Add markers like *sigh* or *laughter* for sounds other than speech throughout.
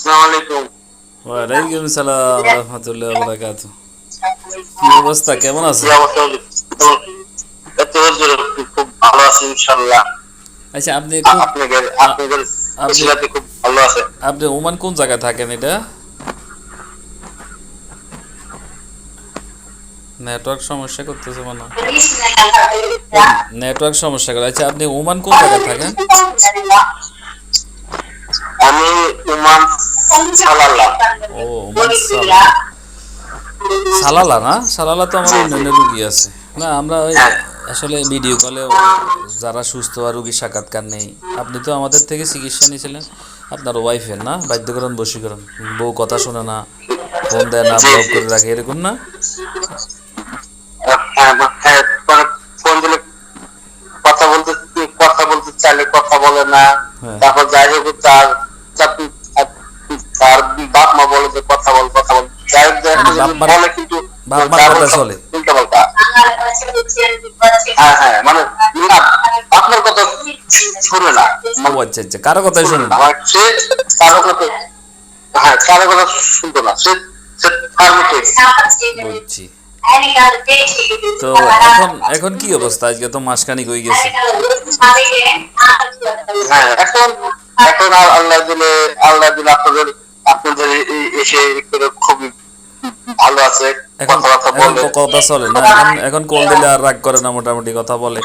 আসসালামু আলাইকুম। ওয়ালাইকুম সালাম রহমতুল্লাহ বরাকাত। কি অবস্থা? কেমন আছে? খুব ভালো আছি ইনশাআল্লাহ। আচ্ছা আপনি আপনাদের আপনাদের আপনি- খুব ভালো আছে। আপনি ওমান কোন জায়গায় থাকেন এটা? নেটওয়ার্ক সমস্যা করতেছে মনে নেটওয়ার্ক সমস্যা করে। আচ্ছা আপনি ওমান কোন জায়গায় থাকেন? আমি সালাল্লাহ ও সালালা সালালা না? সালালা তো আমার অন্যান্য রুগী আছে। না আমরা ওই আসলে ভিডিও কলে যারা সুস্থ আর রুগী সাক্ষাৎকার নেই আপনি তো আমাদের থেকে চিকিৎসা নিয়েছিলেন। আপনার ওয়াইফের না? বাধ্যকরণ বশীকরণ। বউ কথা শোনে না ফোন দেয় না ব্লক করে রাখে এরকম না? হ্যাঁ হ্যাঁ ফোন দিলে কথা বলতে কথা বলতে চাইলে কথা বলে না। হ্যাঁ। তারপর যাই হোক তার তার বাপ মা বলে যে কথা বল কথা বল। যাই মার- বলে কিন্তু বাপ মার কথা চলে। উল্টা পাল্টা। হ্যাঁ হ্যাঁ মানে না আপনার কথা শুনে না। ও আচ্ছা আচ্ছা কারও কথাই শুনে না। সে কারও কথা হ্যাঁ কারও কথা শুনতো না। সে সে বুঝছি। তো এখন এখন কি অবস্থা? আজকে তো মাসখানিক হয়ে গেছে। হ্যাঁ এখন এখন আল্লাহ দিলে আল্লাহ দিলে আপনাদের আপনাদের এসে খুবই ভালো আছে কথা চলে না? এখন এখন কল দিলে আর রাগ করে না মোটামুটি কথা বলে।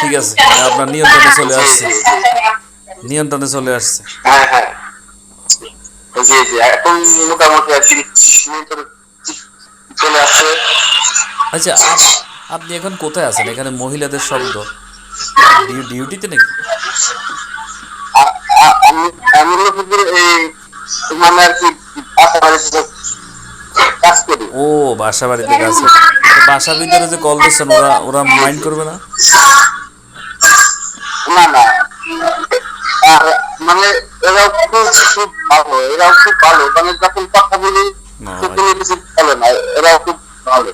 ঠিক আছে আপনার নিয়ন্ত্রণে চলে আসছে। নিয়ন্ত্রণে চলে আসছে। হ্যাঁ হ্যাঁ। জি জি এখন মোটামুটি আর কি চলে আসছে। আচ্ছা আপনি এখন কোথায় আছেন? এখানে মহিলাদের শব্দ। ডিউটিতে নাকি? আমি আমি আর কি কাজ ও বাসা বাড়িতে বাসার ভিতরে যে কল দিচ্ছেন ওরা ওরা মাইন্ড করবে না? না না। আর মানে এরাও খুব খুব ভালো এরাও খুব ভালো। মানে যখন কথা বলি না, তো কোনো কিছু বলে না এরাও খুব ভালো।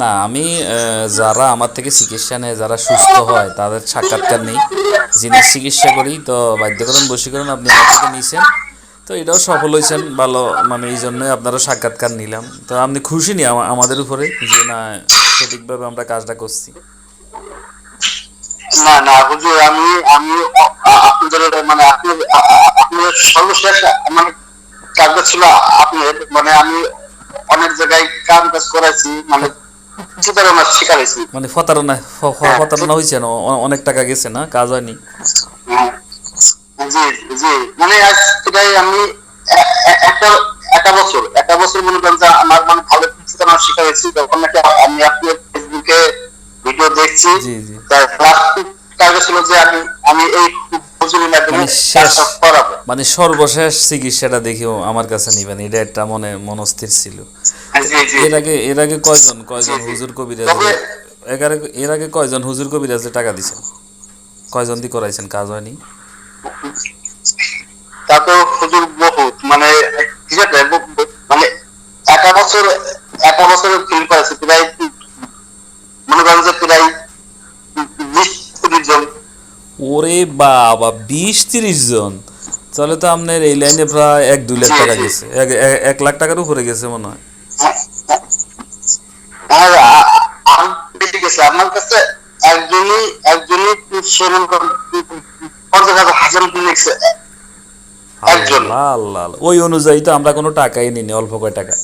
না আমি যারা আমার থেকে চিকিৎসা নেয় যারা সুস্থ হয় তাদের সাক্ষাৎকার নেই। যিনি চিকিৎসা করি তো বাধ্যকরণ বশীকরণ আপনি আমার থেকে নিয়েছেন তো এটাও সফল হয়েছেন ভালো মানে এই জন্যই আপনারও সাক্ষাৎকার নিলাম। তো আপনি খুশি নি আমাদের উপরে যে না সঠিকভাবে আমরা কাজটা করছি? না না হুজুর আমি আমি আপনাদের মানে আপনার আ- আ- আপনাদের সর্বশেষ মানে কাজটা ছিল আপনার মানে আমি অনেক জায়গায় কাম কাজ করাইছি মানে প্রতারণার শিকার হয়েছি। মানে প্রতারণা প্রতারণা হয়েছে না? অনেক টাকা গেছে না? কাজ হয়নি? হ্যাঁ। জি জি। মানে আজ এটাই আমি এ- এ- একটা একটা বছর একটা বছর মনে করেন যে আমার মানে ভালো প্রতারণার শিকার হয়েছি তখন নাকি আমি আপনার ফেসবুকে ভিডিও দেখছি জি জি। তার টার্গেট ছিল যে আমি আমি এই মানে শেষ কাজটা করাবো। মানে সর্বশেষ চিকিৎসাটা দেখেও আমার কাছে নিবেন এটা একটা মনে মনস্থির ছিল। জি এর আগে এর আগে কয়জন কয়জন। হুজুর কবিরাজ এর আগে এর আগে কয়জন হুজুর কবিরাজে টাকা দিছেন? কয়জন দিয়ে করাইছেন? কাজ হয়নি? তা হুজুর বহুত মানে মানে একটা বছর একটা বছর ফিল করেছে প্রায় মনে করেন যে প্রায় বিশ তিরিশ জন ওরে বাবা বিশ তিরিশ জন তাহলে তো আপনার এই লাইনে প্রায় এক দুই লাখ টাকা গেছে এক- এক- এক লাখ টাকার উপরে গেছে মনে হয় আমার কাছে একজনই একজনই হাজার আল্লাহ। ওই অনুযায়ী তো আমরা কোনো টাকাই নিনি অল্প কয় টাকা।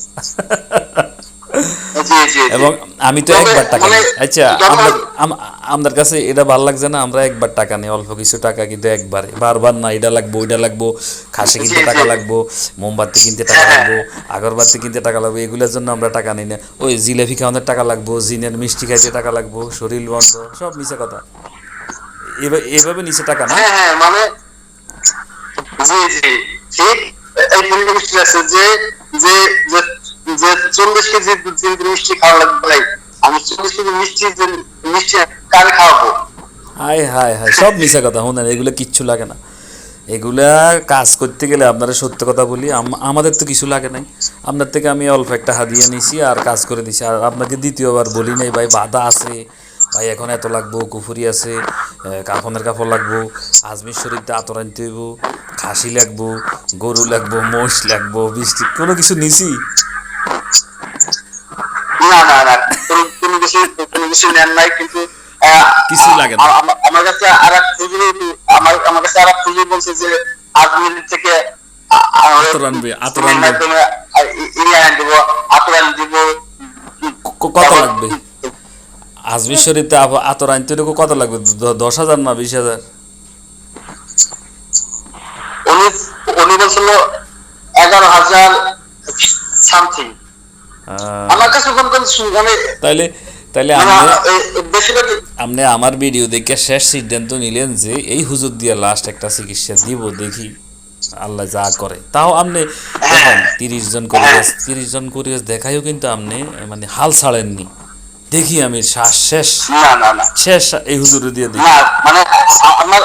এবং আমি তো একবার টাকা মানে আচ্ছা আমাদের কাছে এটা ভালো লাগছে না? আমরা একবার টাকা নিই অল্প কিছু টাকা কিন্তু একবারে। বারবার না এটা লাগবো ওইটা লাগবো খাসি কিনতে টাকা লাগবো মোমবাতি কিনতে টাকা হ্যাঁ। লাগবো আগরবাতি কিনতে টাকা লাগবে এগুলোর জন্য আমরা টাকা নিই না। ওই জিলেপি খাওয়ানোর টাকা লাগবো জিনের মিষ্টি খাইতে টাকা লাগবো শরীর বন্ধ সব মিশে কথা। এভাবে এভাবে নিচে টাকা না? হ্যাঁ হ্যাঁ মানে জি জি। ঠিক, এই পরিবেশটি আছে যে যে যে চল্লিশ কেজি মিষ্টি খাওয়া লাগবে ভাই, আমি চল্লিশ কেজি মিষ্টি মিষ্টি খাওয়াবো? হাই হাই হাই সব মিশা কথা এগুলো কিচ্ছু লাগে না। এগুলা কাজ করতে গেলে আপনারা সত্য কথা বলি আমাদের তো কিছু লাগে নাই। আপনার থেকে আমি অল্প একটা হাদিয়া নিছি আর কাজ করে দিছি। আর আপনাকে দ্বিতীয়বার বলি নাই, ভাই, বাধা আছে। ভাই, এখন এত লাগবো, কুফুরি আছে কাফনের কাপড় লাগবো, আজমির শরীরটা আতর আনতে হইব। খাসি লাগবো গরু লাগবো মোষ লাগবো বৃষ্টি কোনো কিছু নিছি? না না না কোনো কিছু কোনো কিছু নেন নাই কিন্তু কিছু লাগে না। আমার কাছে আর এক আমার আমার কাছে আর এক বলছে যে আজমির থেকে আ- আ- আতর আনবে, আতর এই আনবে। মাধ্যমে আ- ই- ইয়ে আনি দিব আতর আনি দিব। কত লাগবে? আজমির শরীফতে আব- আতর আনতে হলে কত লাগবে? দশ হাজার না বিশ হাজার উনি বলছিল এগারো হাজার সামথিং আমার কাছে কোন কোন মানে তাইলে তাইলে মানে আপনি আমার ভিডিও দেখে শেষ সিদ্ধান্ত নিলেন যে এই হুজুর দিয়ে লাস্ট একটা চিকিৎসা দিব দেখি আল্লাহ যা করে। তাও আপনি দেখেন তিরিশ জন করে তিরিশ জন করে দেখাইও কিন্তু আপনি মানে হাল ছাড়েননি। দেখি আমি শ্বাস শেষ। শেষ এই হুজুরে দিয়ে দিই মানে আমার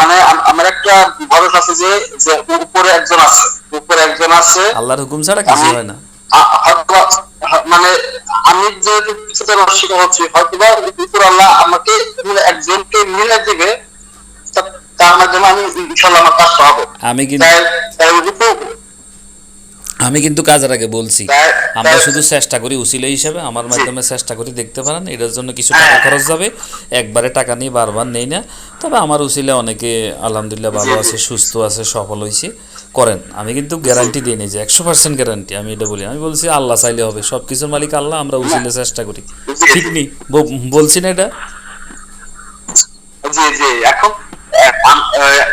মানে আমার একটা ভরসা আছে যে যে উপরে একজন আছে উপরে একজন আছে। আল্লাহর হুকুম ছাড়া কিছু হয় না। মানে আমি যেহেতু কিছুটা অস্বীকার হচ্ছি হয়তো বা উপর আল্লাহ আমাকে একজনকে মিলে দিবে তার মাধ্যমে আমি ইনশাল্লাহ আমার কাজটা হবে। আমি কিন্তু আমি কিন্তু কাজের আগে বলছি আমরা শুধু চেষ্টা করি উসিলা হিসাবে আমার মাধ্যমে চেষ্টা করি দেখতে পারেন এটার জন্য কিছু টাকা খরচ যাবে একবারে টাকা নিয়ে বারবার নেই না। তবে আমার উসিলে অনেকে আলহামদুলিল্লাহ ভালো আছে সুস্থ আছে সফল হয়েছে করেন। আমি কিন্তু গ্যারান্টি দিয়ে নিই যে একশো পার্সেন্ট গ্যারান্টি আমি এটা বলি। আমি বলছি আল্লাহ চাইলে হবে সব কিছুর মালিক আল্লাহ আমরা উসিলে চেষ্টা করি। ঠিক নেই বলছি না এটা জি জি এখন আহ, আম- আহ,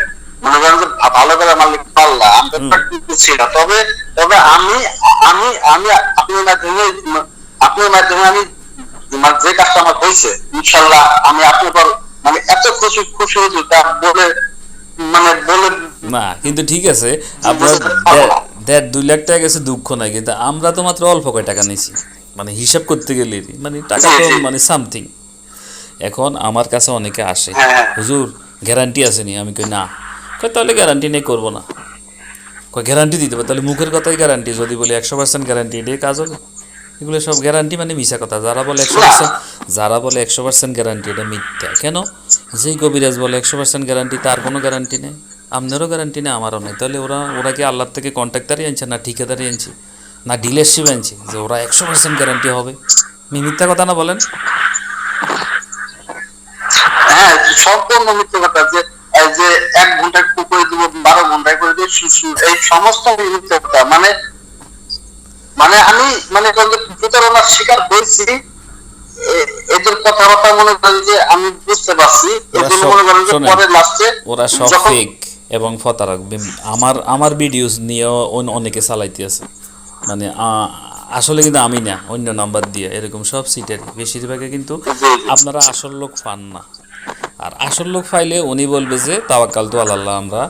মনে করেন যে ভা- ভালো করে আমি বুঝছি না। তবে তবে আমি আমি আমি আপনার মাধ্যমে আপনার মাধ্যমে আমি মানে যে কাজটা আমার হয়েছে ইনশাল্লাহ আমি আপনার পর মানে এত খুশি খুশি হয়েছি তা বলে মানে বলে না কিন্তু ঠিক আছে। আপনার দেড়- দুই লাখ টাকা গেছে দুঃখ নাই কিন্তু আমরা তো মাত্র অল্প কয় টাকা নিছি মানে হিসাব করতে গেলে মানে টাকা তো মানে সামথিং এখন আমার কাছে অনেকে আসে হ্যাঁ। হুজুর গ্যারান্টি আসেনি আমি কই না। কই তাহলে গ্যারান্টি নেই করব না। কই গ্যারান্টি দিতে পারে? তাহলে মুখের কথাই গ্যারান্টি যদি বলি একশো পার্সেন্ট গ্যারান্টি এটাই কাজ হবে এগুলো সব গ্যারান্টি মানে মিশা কথা। যারা বলে একশো পার্সেন্ট যারা বলে একশো পার্সেন্ট গ্যারান্টি এটা মিথ্যা। কেন? যেই কবিরাজ বলে একশো পার্সেন্ট গ্যারান্টি তার কোনো গ্যারান্টি নেই। আপনারও গ্যারান্টি নেই, আমারও নেই। তাহলে ওরা ওরা কি আল্লাহর থেকে কন্ট্রাক্টারই আনছে না ঠিকাদারই আনছে? না ডিলারশিপ আনছে যে ওরা একশো পার্সেন্ট গ্যারান্টি হবে? মি মিথ্যা কথা না বলেন। হ্যাঁ সম্পূর্ণ মিথ্যে কথা যে এক দিব বারো ঘন্টায় করে শু- এই সমস্ত মানে মানে আমি মানে প্রতারণার শিকার হয়েছি এদের কথাবার্তা মনে করেন যে আমি বুঝতে পারছি মনে করেন যে পরে লাস্টে ওরা সব ফেক এবং ফতারক আমার আমার ভিডিওস নিয়েও অনেকে চালাইতে আছে। মানে আসলে কিন্তু আমি না অন্য নাম্বার দিয়ে এরকম সব সিটের বেশিরভাগে কিন্তু আপনারা আসল লোক পান না। আর আসল লোক পাইলে উনি বলবে যে তাওয়াক্কাল তো আল্লাহ আমরা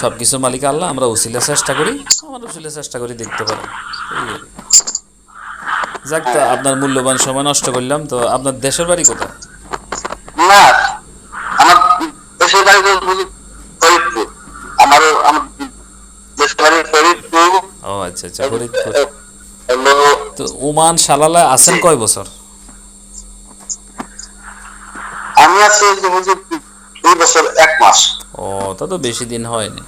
সব কিছুর মালিক আল্লাহ আমরা উসিলে চেষ্টা করি আমার উসিলে চেষ্টা করি দেখতে কি। যাক তো আপনার মূল্যবান সময় নষ্ট করলাম তো আপনার দেশের বাড়ি কোথায়? না আমার দেশের বাড়ি ফরিদপুর। আমারও আমার দেশের বাড়ি ফরিদপুর। ও আচ্ছা আচ্ছা ফরিদপুর। তো ওমান সালালা আছেন কয় বছর আমি আছি যে বছর এক মাস। ও তা তো বেশি দিন হয়নি।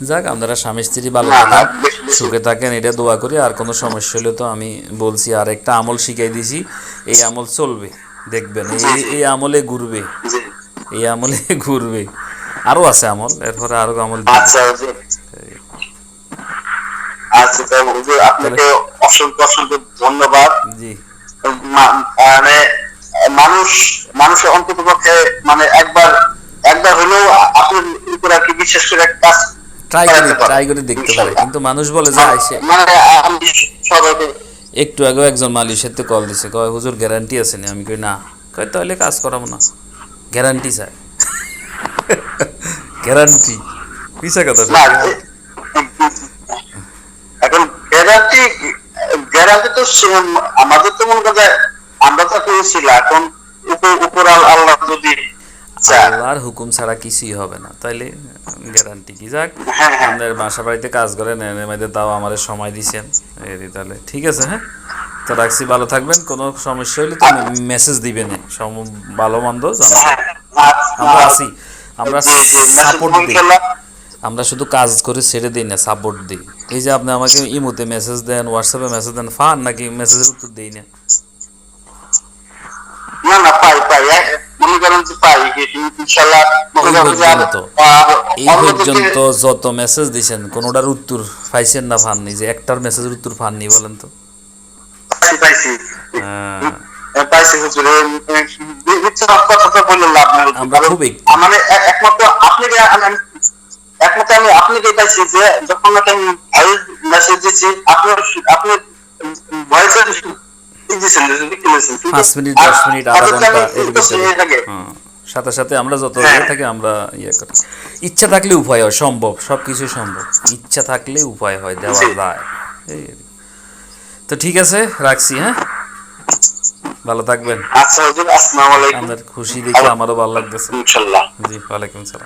যাক আপনারা স্বামী স্ত্রী ভালো থাকেন সুখে থাকেন এটা দোয়া করি আর কোনো সমস্যা হলে তো আমি বলছি আর একটা আমল শিখাই দিছি এই আমল চলবে দেখবেন এই এই আমলে ঘুরবে এই আমলে *laughs* ঘুরবে আরও আছে আমল এরপরে আরও আমল আচ্ছা আচ্ছা আপনাকে অসংখ্য অসংখ্য ধন্যবাদ। জি। মানে মানুষ মানুষের অন্তত পক্ষে মানে একবার একবার হলেও আপনার উপর আর কি বিশেষ করে কাজ ট্রাই করে ট্রাই করে দেখতে পারে কিন্তু মানুষ বলে যে আইসে। মানে আমি সবাইকে একটু আগেও একজন মালিশের তো কল দিছে। কয় হুজুর গ্যারান্টি আছে না? আমি কই না। কয় তাহলে কাজ করাবো না। গ্যারান্টি চাই গ্যারান্টি পিসা কথা না এখন গ্যারান্টি গ্যারান্টি তো আমাদের তো মনে যে আমরা তো করেছিল এখন আল্লাহ যদি আল্লাহর হুকুম ছাড়া কিছুই হবে না। তাইলে গ্যারান্টি কি? যাক হ্যাঁ, হ্যাঁ। আপনার বাসা বাড়িতে কাজ করেন এর মধ্যে তাও আমাদের সময় দিছেন। এই তাহলে ঠিক আছে হ্যাঁ? তো রাখছি ভালো থাকবেন কোনো সমস্যা হলে তো মেসেজ দিবেন সম- ভালো মন্দ জানাবেন হ্যাঁ, আমরা আছি। আমরা সাপোর্ট দিই। আমরা শুধু কাজ করে ছেড়ে দিই না সাপোর্ট দিই। এই যে আপনি আমাকে ইমোতে মেসেজ দেন হোয়াটসঅ্যাপে মেসেজ দেন ফান নাকি মেসেজের উত্তর দিই না? না না পাই পাই মনে করেন যে পাই ইনশাল্লাহ এই পর্যন্ত। যত মেসেজ দিছেন কোনোটার উত্তর পাইছেন না পাননি? যে একটার মেসেজের উত্তর পাননি বলেন তো। পাইছি। মানে একমাত্র আপনাকে আমি একমাত্র আমি আপনাকে পাইছি যে যখন আমি ভয়েস মেসেজ দিচ্ছি আপনি আপনি ভয়েসের পাঁচ মিনিট দশ মিনিট আধা ঘণ্টা এর ভিতরে। হ্যাঁ। সাথে সাথে আমরা যত হ্যাঁ। ইয়ে আমরা ইয়ে করি। ইচ্ছা থাকলে উপায় হয় সম্ভব সব কিছুই সম্ভব। ইচ্ছা থাকলে উপায় হয় দেওয়া। যায়। এই তো ঠিক আছে রাখছি হ্যাঁ? ভালো থাকবেন। আচ্ছা আপনার খুশি দেখে আমারও ভালো লাগতেছে। জি ওয়ালাইকুম সালাম।